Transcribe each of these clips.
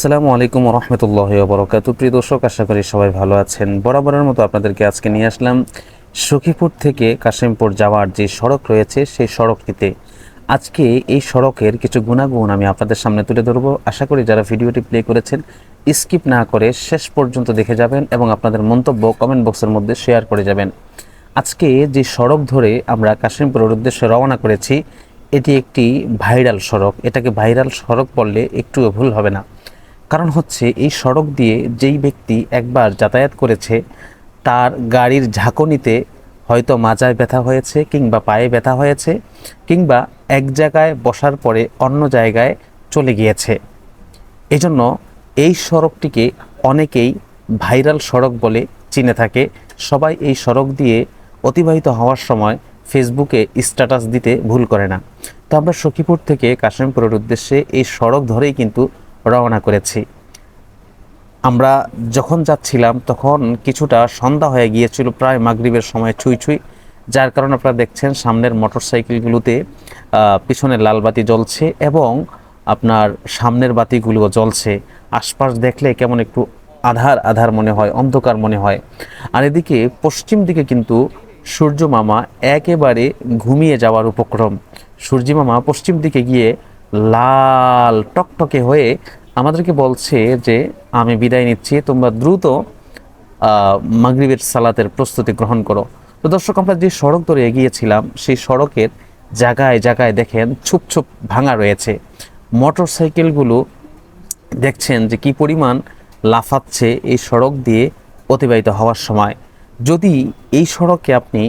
আসসালামু আলাইকুম রহমতুল্লাহ বরকাত প্রিয় দর্শক, আশা করি সবাই ভালো আছেন। বরাবরের মতো আপনাদেরকে আজকে নিয়ে আসলাম সখীপুর থেকে কাশিমপুর যাওয়ার যে সড়ক রয়েছে, সেই সড়কটিতে। আজকে এই সড়কের কিছু গুণাগুণ আমি আপনাদের সামনে তুলে ধরবো। আশা করি যারা ভিডিওটি প্লে করেছেন, স্কিপ না করে শেষ পর্যন্ত দেখে যাবেন এবং আপনাদের মন্তব্য কমেন্ট বক্সের মধ্যে শেয়ার করে যাবেন। আজকে যে সড়ক ধরে আমরা কাশিমপুরের উদ্দেশ্যে রওনা করেছি, এটি একটি ভাইরাল সড়ক। এটাকে ভাইরাল সড়ক বললে একটুও ভুল হবে না। কারণ হচ্ছে এই সড়ক দিয়ে যেই ব্যক্তি একবার যাতায়াত করেছে, তার গাড়ির ঝাঁকুনিতে হয়তো মাজায় ব্যথা হয়েছে কিংবা পায়ে ব্যথা হয়েছে কিংবা এক জায়গায় বসার পরে অন্য জায়গায় চলে গিয়েছে। এজন্য এই সড়কটিকে অনেকেই ভাইরাল সড়ক বলে চিনে থাকে। সবাই এই সড়ক দিয়ে অতিবাহিত হওয়ার সময় ফেসবুকে স্ট্যাটাস দিতে ভুল করে না। তো আমরা সখীপুর থেকে কাশিমপুরের উদ্দেশ্যে এই সড়ক ধরেই কিন্তু রওনা করেছি। আমরা যখন যাচ্ছিলাম তখন কিছুটা সন্ধ্যা হয়ে গিয়েছিল প্রায় মাগরিবের সময় ছুঁই ছুঁই যার কারণে আপনারা দেখছেন সামনের মোটরসাইকেলগুলোতে আহ, পিছনে লাল বাতি জ্বলছে এবং আপনার সামনের বাতিগুলো জ্বলছে। আশপাশ দেখলে কেমন একটু আধার আধার মনে হয় অন্ধকার মনে হয়। আর এদিকে পশ্চিম দিকে কিন্তু সূর্য মামা একেবারে ঘুমিয়ে যাওয়ার উপক্রম। সূর্য মামা পশ্চিম দিকে গিয়ে লাল টকটকে হয়ে আমাদেরকে বলছে যে, আমি বিদায় নিচ্ছি, তোমরা দ্রুত মাগরিবের সালাতের প্রস্তুতি গ্রহণ করো। তো দর্শক, আমরা যে সড়ক ধরে এগিয়েছিলাম, সেই সড়কের জায়গায় জায়গায় দেখেন ছুপ ছুপ ভাঙা রয়েছে। মোটর সাইকেলগুলো দেখছেন যে কি পরিমাণ লাফাচ্ছে এই সড়ক দিয়ে অতিবাহিত হওয়ার সময়। যদি এই সড়কে আপনি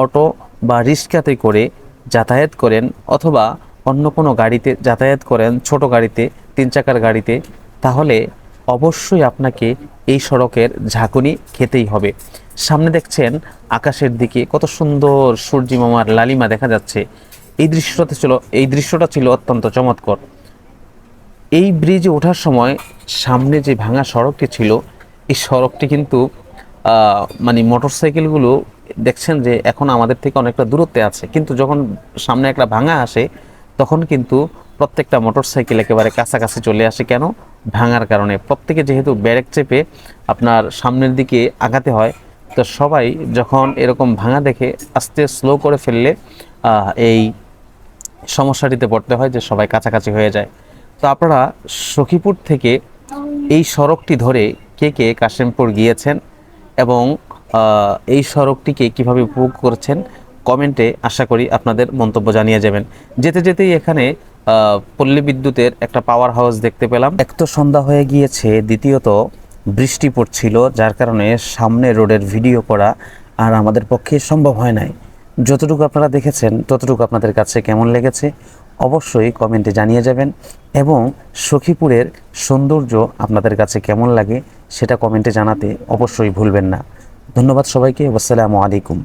অটো বা রিক্সাতে করে যাতায়াত করেন অথবা অন্য কোনো গাড়িতে যাতায়াত করেন, ছোট গাড়িতে, তিন চাকার গাড়িতে, তাহলে অবশ্যই আপনাকে এই সড়কের ঝাঁকুনি খেতেই হবে। সামনে দেখছেন আকাশের দিকে কত সুন্দর সূর্যি মামার লালিমা দেখা যাচ্ছে। এই দৃশ্যটা ছিল, এই দৃশ্যটা ছিল অত্যন্ত চমৎকার। এই ব্রিজে ওঠার সময় সামনে যে ভাঙা সড়কটি ছিল, এই সড়কটি কিন্তু মানে মোটরসাইকেলগুলো দেখছেন যে এখন আমাদের থেকে অনেকটা দূরত্বে আছে। কিন্তু যখন সামনে একটা ভাঙা আসে তখন কিন্তু প্রত্যেকটা মোটরসাইকেল একেবারে কাছাকাছি চলে আসে। কেন? ভাঙার কারণে। প্রত্যেকে যেহেতু ব্যারেক চেপে আপনার সামনের দিকে আগাতে হয়, তো সবাই যখন এরকম ভাঙা দেখে আস্তে স্লো করে ফেললে এই সমস্যাটিতে পড়তে হয় যে সবাই কাছাকাছি হয়ে যায়। তো আপনারা সখীপুর থেকে এই সড়কটি ধরে কে কে কাশিমপুর গিয়েছেন এবং এই সড়কটিকে কীভাবে উপভোগ করছেন কমেন্টে আশা করি আপনাদের মন্তব্য জানিয়ে যাবেন। যেতে যেতেই এখানে পল্লী বিদ্যুতের একটা পাওয়ার হাউস দেখতে পেলাম। এক তো সন্ধ্যা হয়ে গিয়েছে, দ্বিতীয়ত বৃষ্টি পড়ছিল, যার কারণে সামনে রোডের ভিডিও করা আর আমাদের পক্ষে সম্ভব হয় নাই। যতটুকু আপনারা দেখেছেন, ততটুকু আপনাদের কাছে কেমন লেগেছে, অবশ্যই কমেন্টে জানিয়ে যাবেন এবং সখীপুরের সৌন্দর্য আপনাদের কাছে কেমন লাগে, সেটা কমেন্টে জানাতে অবশ্যই ভুলবেন না। ধন্যবাদ সবাইকে আসসালামু আলাইকুম।